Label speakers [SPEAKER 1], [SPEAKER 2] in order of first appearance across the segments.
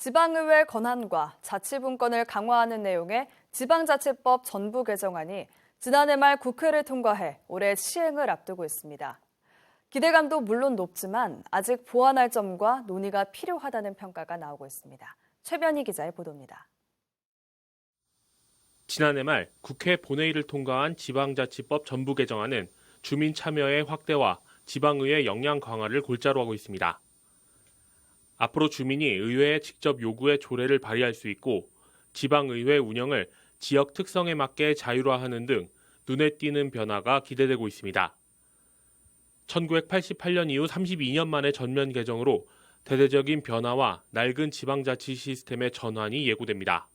[SPEAKER 1] 지방의회 권한과 자치분권을 강화하는 내용의 지방자치법 전부 개정안이 지난해 말 국회를 통과해 올해 시행을 앞두고 있습니다. 기대감도 물론 높지만 아직 보완할 점과 논의가 필요하다는 평가가 나오고 있습니다. 최변희 기자의 보도입니다.
[SPEAKER 2] 지난해 말 국회 본회의를 통과한 지방자치법 전부 개정안은 주민 참여의 확대와 지방의회 역량 강화를 골자로 하고 있습니다. 앞으로 주민이 의회에 직접 요구해 조례를 발의할 수 있고 지방의회 운영을 지역 특성에 맞게 자율화하는 등 눈에 띄는 변화가 기대되고 있습니다. 1988년 이후 32년 만의 전면 개정으로 대대적인 변화와 낡은 지방자치 시스템의 전환이 예고됩니다.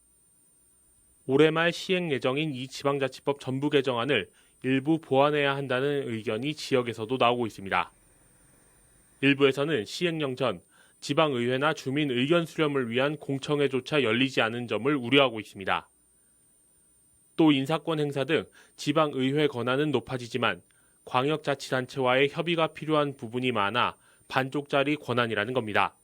[SPEAKER 2] 올해 말 시행 예정인 이 지방자치법 전부 개정안을 일부 보완해야 한다는 의견이 지역에서도 나오고 있습니다. 일부에서는 시행령 전 지방의회나 주민 의견 수렴을 위한 공청회조차 열리지 않은 점을 우려하고 있습니다. 또 인사권 행사 등 지방의회 권한은 높아지지만 광역자치단체와의 협의가 필요한 부분이 많아 반쪽짜리 권한이라는 겁니다.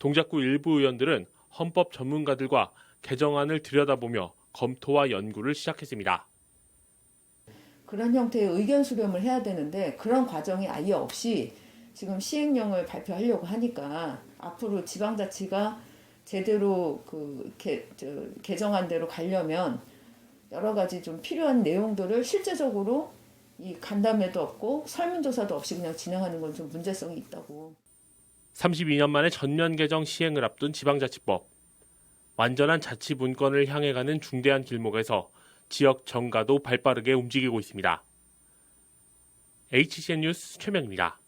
[SPEAKER 2] 동작구 일부 의원들은 헌법 전문가들과 개정안을 들여다보며 검토와 연구를 시작했습니다.
[SPEAKER 3] 그런 형태의 의견 수렴을 해야 되는데 그런 과정이 아예 없이 지금 시행령을 발표하려고 하니까 앞으로 지방자치가 제대로 그 개, 저, 개정안대로 가려면 여러 가지 좀 필요한 내용들을 실제적으로 이 간담회도 없고 설문조사도 없이 그냥 진행하는 건 좀 문제성이 있다고.
[SPEAKER 2] 32년 만에 전면 개정 시행을 앞둔 지방자치법. 완전한 자치 분권을 향해 가는 중대한 길목에서 지역 정가도 발빠르게 움직이고 있습니다. HCN 뉴스 최명입니다.